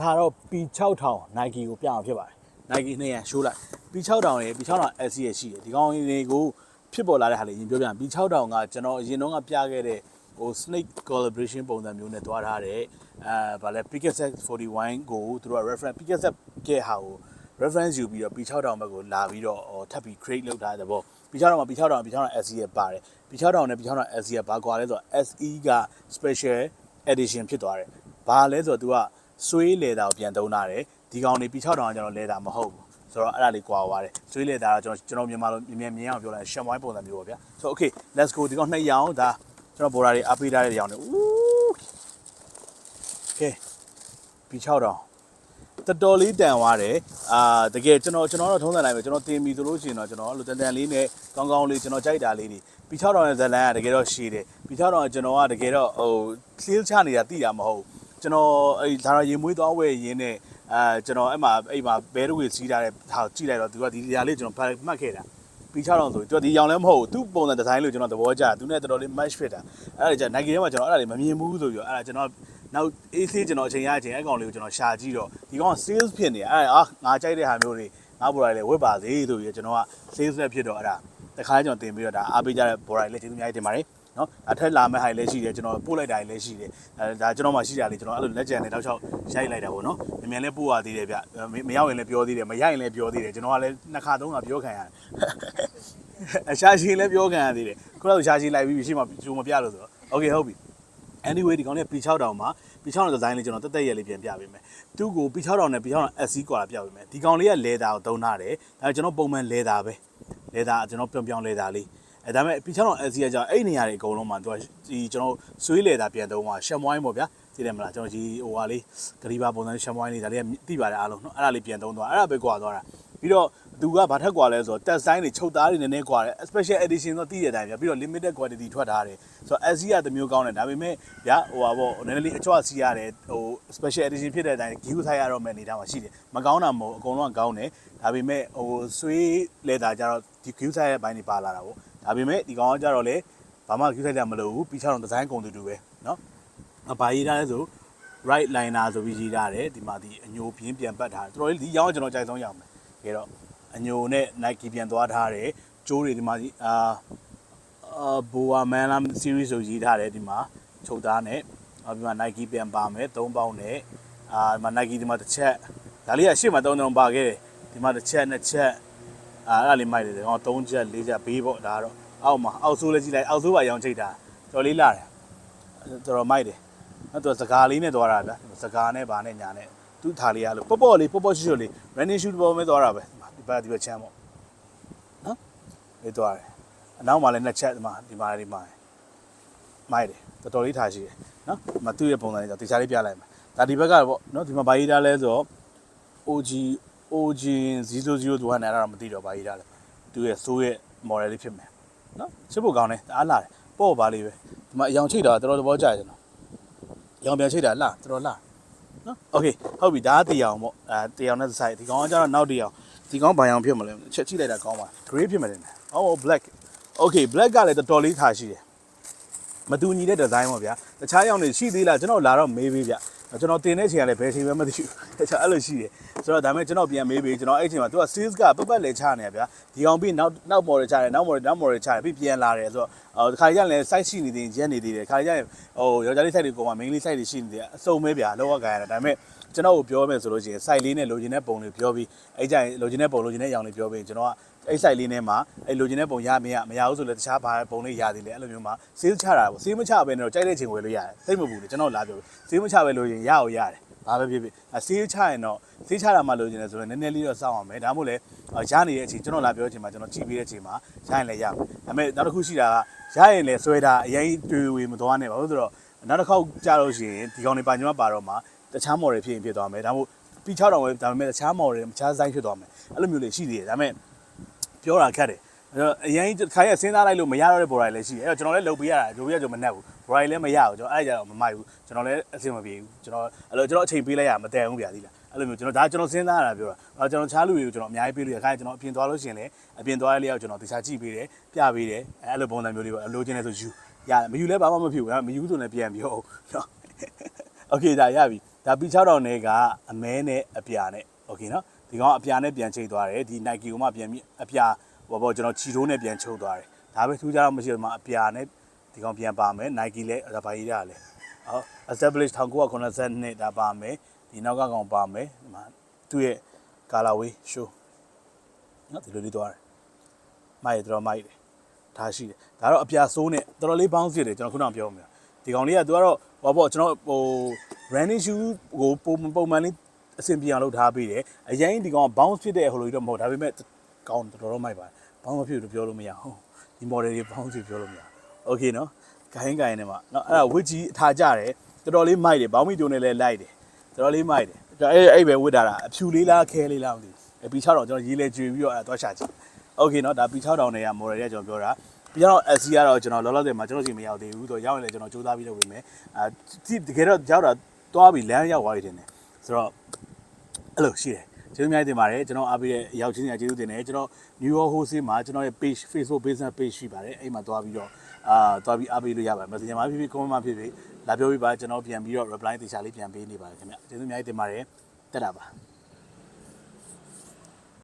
ဒါတော့ P6000 Nike ကိုပြအောင်ဖြစ်ပါတယ် Nike နဲ့ရရှိုးလိုက် P6000 ရဲ့ P6000 SC ရဲ့ရှိတယ်ဒီကောင်တွေကိုဖြစ်ပေါ်လာတဲ့ဟာလေးရင်ပြောပြရင် P6000 ကကျွန်တော်အရင်တော့ကပြခဲ့တဲ့ဟို snake collaboration ပုံစံမျိုးနဲ့တွားထားတဲ့အဲဗာလဲ Pikaset 41ကိုသူတို့က reference Pikaset ကဲဟာကို reference ယူပြီးတော့ P6000 ဘက်ကိုလာပြီးတော့ဟိုထပ်ပြီး create လုပ်ထားတဲ့ပေါ့ P6000 မှာ P6000 P6000 SE ရဲ့ပါတယ် P6000 နဲ့ P6000 SE ရဲ့ဘာကွာလဲဆိုတော့ SE က special edition ဖြစ်သွားတယ်ဘာလဲဆိုတော့ तू က ဆွေးလေတာကိုပြန်သုံးထားတယ်ဒီကောင်နေ P6000 ကကျွန်တော်လေတာမဟုတ်ဘူးဆိုတော့အဲ့ဒါလေးကွာသွားတယ်ဆွေးလေတာကကျွန်တော်ကျွန်တော်မြန်မာလိုမြင်မြင်မြင်အောင်ပြောလိုက်ရှမ်ဝိုင်းပုံစံမျိုးပေါ့ဗျာဆိုတော့ okay let's go ဒီကောင်နှစ်ရောင်ဒါကျွန်တော်ဘော်ဒါတွေအပေးထားတဲ့ရောင်တွေ ooh okay P6000 တော်တော်လေးတန်သွားတယ်အာတကယ်ကျွန်တော်ကျွန်တော်တော့ထုံးစံတိုင်းပဲကျွန်တော်တင်ပြီဆိုလို့ရှိရင်တော့ကျွန်တော်လူတန်တန်လေးနဲ့ကောင်းကောင်းလေးကျွန်တော်ကြိုက်တာလေးတွေပီ6000ရဲ့ဇလန်ကတကယ်တော့ရှည်တယ်ပီ6000ကကျွန်တော်ကတကယ်တော့ဟို clear ချနေတာသိတာမဟုတ် ကျွန်တော်အဲ့ဒါရရင်မွေးသွားဝဲရင်းနဲ့အာကျွန်တော်အဲ့မှာအဲ့မှာဘဲတဝေစီးထားတဲ့ဟာကြည့်လိုက်တော့သူကဒီနေရာလေးကျွန်တော်မှတ်ခဲ့တာပီ6000ဆိုသူကဒီရောင်လည်းမဟုတ်ဘူးသူ့ပုံစံဒီဇိုင်းလို့ကျွန်တော်သဘောကျသူနဲ့တော်တော်လေး match ဖြစ်တာအဲ့ဒါကြ Nike ထဲမှာကျွန်တော်အဲ့ဒါလေးမမြင်ဘူးဆိုပြီးတော့အဲ့ဒါကျွန်တော်နောက်အေးဆေးကျွန်တော်အချိန်ရအချိန်အဲ့ကောင်လေးကိုကျွန်တော်ရှာကြည့်တော့ဒီကောင်က sales ဖြစ်နေအဲ့ဒါအာငါကြိုက်တဲ့ဟာမျိုးတွေငါဘော်ရိုင်လေးဝတ်ပါစေဆိုပြီးတော့ကျွန်တော်က sales နဲ့ဖြစ်တော့အဲ့ဒါတခါကျွန်တော်တင်ပြီးတော့ဒါအားပေးကြတဲ့ဘော်ရိုင်လေးကျေးဇူးအများကြီးတင်ပါတယ် နော်အထက်လာမဲ့ဟာလည်းရှိတယ်ကျွန်တော်ပို့လိုက်တာလည်းရှိတယ်အဲဒါကျွန်တော်မှရှိတာလေကျွန်တော်အဲ့လိုလက်ကျန်နဲ့တောက်ချောက်ရိုက်လိုက်တာပေါ့နော်အမြန်လည်းပို့ရသေးတယ်ဗျမရောက်ရင်လည်းပြောသေးတယ်မရိုက်ရင်လည်းပြောသေးတယ်ကျွန်တော်ကလည်းနှစ်ခါသုံးခါပြောခံရတယ်အရှာရှိလည်းပြောခံရသေးတယ်ခုနကရှာရှိလိုက်ပြီးရှိမှကျိုးမပြလို့ဆိုတော့ okay ဟုတ်ပြီ anyway ဒီကောင်လေး P6000 မှာ P6000 ဒီဇိုင်းလေးကျွန်တော်တက်တက်ရက်လေးပြန်ပြပေးမယ်သူ့ကို P6000 နဲ့ P6000 SC ကွာပြပေးမယ်ဒီကောင်လေးကလေတာကိုသုံးထားတယ်ဒါကျွန်တော်ပုံမှန်လေတာပဲလေတာကျွန်တော်ပြောင်ပြောင်လေတာလေး အဲဒါပေမဲ့ P6000 SC ကကြောင့်အဲ့နေရာတွေအကုန်လုံးမှာသူကဒီကျွန်တော်ဆွေးလေတာပြန်သုံးမှာရှမ်ဝိုင်းပေါ့ဗျာသိတယ်မလားကျွန်တော်ဒီဟိုဟာလေးဂရီဘာပုံစံရှမ်ဝိုင်းလေးဒါလေးကသိပါတယ်အားလုံးနော်အဲ့ဒါလေးပြန်သုံးသွားအဲ့ဒါပဲကွာသွားတာပြီးတော့သူကဘာထက်ကွာလဲဆိုတော့ test sign တွေချုပ်သားတွေနည်းနည်းကွာတယ် special edition ဆိုသိတဲ့အတိုင်းဗျာပြီးတော့ limited quantity ထွက်ထားတယ်ဆိုတော့ SC ကတစ်မျိုးကောင်းတယ်ဒါပေမဲ့ဗျာဟိုဟာပေါ့နည်းနည်းလေးအချွတ်စီးရတယ်ဟို special edition ဖြစ်တဲ့အတိုင်း give ဆိုင်ရတော့မယ်အနေထားမှာရှိတယ်မကောင်းတာမဟုတ်အကုန်လုံးကကောင်းတယ်ဒါပေမဲ့ဟိုဆွေးလဲတာကြတော့ဒီ give ဆိုင်ရဲ့ဘိုင်းတွေပါလာတာပေါ့ ဒါပေမဲ့ဒီကောင်ကကြတော့လေဘာမှ give ဆိုင်ကြမလို့ဘူးပြီးချောင်းဒီဇိုင်းကုန်တူတူပဲเนาะဘာရေးထားလဲဆို right liner ဆိုပြီးရေးထားတယ်ဒီမှာဒီအညိုပြင်းပြန်ပတ်ထားတယ်တော်တော်လေးဒီရောင်းကျွန်တော်ကြိုက်ဆုံးရအောင်မယ်ခဲတော့အညိုနဲ့ Nike ပြန်သွားထားတယ်ကျိုးတွေဒီမှာဒီအာအာဘိုဝါမန်လာ series ဆိုရေးထားတယ်ဒီမှာချုပ်သားနဲ့နောက်ဒီမှာ Nike ပြန်ပါမယ်3ပေါင်းနဲ့အာဒီမှာ Nike ဒီမှာတစ်ချက်ဒါလေးကရှေ့မှာ3တောင်ပါခဲ့တယ်ဒီမှာတစ်ချက်နှစ်ချက် အာအဲ့ဒါလေးမိုက်တယ်ဟော3ချက်4ချက်ဘေးပေါ့ဒါကတော့အောက်မှာအောက်ဆိုးလေးကြည့်လိုက်အောက်ဆိုးပါရောင်းချိတ်တာတော်လေးလာတယ်တော်တော်မိုက်တယ်အဲ့တော့စကားလေးနဲ့သွားတာဗျာစကားနဲ့ဗာနဲ့ညာနဲ့သူ့ထားလေးရလို့ပေါ့ပေါ့လေးပေါ့ပေါ့ရှိရှိလေး running shoot ပေါ်မဲ့သွားတာပဲဒီဘက်ဒီဘက်ချမ်းပေါ့နော်လေးသွားတယ်အနောက်မှာလည်းနှစ်ချက်ဒီမှာဒီမှာဒီမှာမိုက်တယ်တော်တော်လေးထားရှိတယ်နော်ဒီမှာသူ့ရဲ့ပုံစံလေးကြောင့်တေချာလေးပြလိုက်မယ်ဒါဒီဘက်ကပေါ့နော်ဒီမှာဘာရေးထားလဲဆိုတော့ OG origin 00သူကနားတော့မသိတော့ဘာရေးထားလဲသူရဲ့ဆိုးရဲ့ model လေးဖြစ်မယ်နော်ချစ်ဖို့ကောင်းတယ်အားလာတယ်ပေါ့ပါလေးပဲဒီမှာအယောင်ချိတ်တာတော်တော်သဘောကျတယ်ကျွန်တော်အယောင်ပြန်ချိတ်တာလာတော်တော်လာနော် okay ဟုတ်ပြီဒါကတရားအောင်ပေါ့အဲတရားနဲ့ဆိုင်ဒီကောင်ကကျတော့နောက်တရားဒီကောင်ဘာအောင်ဖြစ်မလဲချက်ချိလိုက်တာကောင်းပါ grey ဖြစ်မယ်တင်တယ်ဟော black okay black ကလည်းတော်တော်လေးထားရှိတယ်မတူညီတဲ့ design ပေါ့ဗျာတခြားရောင်တွေရှိသေးလားကျွန်တော်လာတော့မေးပေးဗျ ကျွန်တော်တင်တဲ့အချိန်ကလည်းဘယ်ချိန်ပဲမသိဘူးတခြားအဲ့လိုရှိတယ်ဆိုတော့ဒါပေမဲ့ကျွန်တော်ပြန်မေးပေးကျွန်တော်အဲ့ချိန်မှာ तू က sales ကပတ်ပတ်လဲချနေရဗျာဒီကောင်ပြီးနောက်နောက် model ချတယ်နောက် model နောက် model ချတယ်ပြီးပြန်လာတယ်ဆိုတော့ဟိုခါကျရင်လည်း site ရှိနေသေးရင်ရက်နေသေးတယ်ခါကျရင်ဟိုယောက်ျားလေး site တွေကောင်မှ main လေး site တွေရှိနေသေးတယ်အစုံပဲဗျာလောကကန်ရတယ်ဒါပေမဲ့ကျွန်တော်ကိုပြောမယ်ဆိုလို့ရှိရင် site လေးနဲ့လိုချင်တဲ့ပုံတွေပြောပြီးအဲ့ကြရင်လိုချင်တဲ့ပုံလိုချင်တဲ့အရောင်တွေပြောပြီးကျွန်တော်က အဲ့ site လေးနဲ့မှာအဲ့လိုချင်တဲ့ပုံရမရမရဘူးဆိုလည်းတခြားဘာပုံလေးရသေးတယ်အဲ့လိုမျိုးမှာ sale ချတာပေါ့ sale မချဘဲနဲ့တော့ကြိုက်တဲ့ချိန်ဝယ်လို့ရတယ်သိမဘူးလေကျွန်တော်လာပြော sale မချပဲလို့ရင်ရအောင်ရတယ်ဘာပဲဖြစ်ဖြစ်အဆေးချရင်တော့ဆေးချတာမှလိုချင်တယ်ဆိုတော့နည်းနည်းလေးတော့စောင့်အောင်မယ်ဒါမှမဟုတ်လေရနေတဲ့အချိန်ကျွန်တော်လာပြောတဲ့အချိန်မှာကျွန်တော်ကြည့်ပေးတဲ့အချိန်မှာရရင်လည်းရမယ်ဒါပေမဲ့နောက်တစ်ခုရှိတာကရရင်လည်းဆွဲတာအရင်တွေ့ဝေမသွားနဲ့ပါဘူးဆိုတော့နောက်တစ်ခေါက်ကြာလို့ရှိရင်ဒီကောင်တွေပါညမပါတော့မှတခြား model ဖြစ်ရင်ဖြစ်သွားမယ်ဒါမှမဟုတ် P6000 ပဲဒါပေမဲ့တခြား model တခြား size ဖြစ်သွားမယ်အဲ့လိုမျိုးလေးရှိသေးတယ်ဒါပေမဲ့ ပြောတာခက်တယ်အဲ့တော့အရင်ခါရစဉ်းစားလိုက်လို့မရတော့တဲ့ border လည်းရှိတယ်အဲ့တော့ကျွန်တော်လည်းလုပ်ပေးရတာဂျိုးပြဂျိုးမနှက်ဘူး border လည်းမရဘူးကျွန်တော်အဲ့ကြတော့မမိုက်ဘူးကျွန်တော်လည်းအဆင်မပြေဘူးကျွန်တော်အဲ့လိုကျွန်တော်အချိန်ပေးလိုက်ရမတန်ဘူးဗျာသီးလားအဲ့လိုမျိုးကျွန်တော်ဒါကျွန်တော်စဉ်းစားရတာပြောတာအဲ့ကျွန်တော်ချားလူတွေကိုကျွန်တော်အများကြီးပေးလို့ရခိုင်းကျွန်တော်အပြင်သွားလို့ရှိရင်လည်းအပြင်သွားရလေးရောက်ကျွန်တော်တခြားကြည့်ပေးတယ်ပြပေးတယ်အဲ့လိုပုံစံမျိုးလေးပေါ့အလိုချင်တယ်ဆိုယူရတယ်မယူလဲဘာမှမဖြစ်ဘူးမယူဆိုလည်းပြန်ပြောနော်โอเคဒါရပြီဒါ ဒါ B6000 နဲ့ကအမဲနဲ့အပြာနဲ့โอเคနော် ဒီကောင်အပြာနဲ့ပြန်ချိတ်သွားတယ်ဒီ Nike ကိုမှပြန်ပြီးအပြာဟောပေါ့ကျွန်တော်ချီတိုးနဲ့ပြန်ချုပ်သွားတယ်ဒါပဲထူးခြားတော့မရှိတော့မှအပြာနဲ့ဒီကောင်ပြန်ပါမယ် Nike လည်းဒါပါရေးရတယ်ဟော establish 1992ဒါပါမယ်ဒီနောက်ကကောင်ပါမယ်ဒီမှာသူ့ရဲ့ colorway show နော်ဒီလိုလေးသွားတယ်မိုက်ရတော့မိုက်တယ်ဒါရှိတယ်ဒါတော့အပြာစိုးနဲ့တော်တော်လေးဘောင်းစစ်တယ်ကျွန်တော်ခုနကပြောမှာဒီကောင်လေးကသူကတော့ဟောပေါ့ကျွန်တော်ဟို running shoe ကိုပုံပုံမှန်လေး အဆင်ပြေအောင်လုပ်ထားပေးတယ်အရင်ဒီကောင်က bounce ဖြစ်တဲ့ဟိုလိုကြီးတော့မဟုတ်ဒါပေမဲ့ကောင်းတော်တော်မိုက်ပါတယ် bounce မဖြစ်လို့ပြောလို့မရဟုတ်ဒီ model တွေ bounce ဖြစ်ပြောလို့မရ okay နော်ဂိုင်းဂိုင်းနဲ့မှာနော်အဲ့ဒါဝစ်ကြီးအထားကြတယ်တော်တော်လေးမိုက်တယ်ဘောင်းမီတိုနဲ့လည်းလိုက်တယ်တော်တော်လေးမိုက်တယ်အဲ့အဲ့ပဲဝစ်တာတာအဖြူလေးလားခဲလေးလားမသိဘူးအပီ6000ကျွန်တော်ရေးလဲကြွေပြီးတော့အဲ့ဒါသွားရှာကြည့် okay နော်ဒါပီ6000နဲ့က model တွေကကျွန်တော်ပြောတာပြီးတော့ SC ကတော့ကျွန်တော်လောလောဆယ်မှာကျွန်တော်စီမရောက်သေးဘူးဆိုတော့ရောက်ရင်လည်းကျွန်တော်စူးစမ်းပြီးလုပ်ပေးမယ်အာတကယ်တော့ရောက်တာသွားပြီးလမ်းရောက်သွားပြီတင်တယ်ဆိုတော့ အဲ့လိုရှိတယ်ကျေးဇူးအများကြီးတင်ပါတယ်ကျွန်တော်အားပေးတဲ့အရောက်ချင်းစီကျေးဇူးတင်တယ်ကျွန်တော် New York Hosting မှာကျွန်တော်ရဲ့ page Facebook business page ရှိပါတယ်အဲ့မှာသွားပြီးတော့အာသွားပြီးအားပေးလို့ရပါတယ် Messenger မှာဖြစ်ဖြစ် comment မှာဖြစ်ဖြစ်လာပြောပြီးပါကျွန်တော်ပြန်ပြီးတော့ reply တေချာလေးပြန်ပေးနေပါတယ်ခင်ဗျကျေးဇူးအများကြီးတင်ပါတယ်တက်တာပါ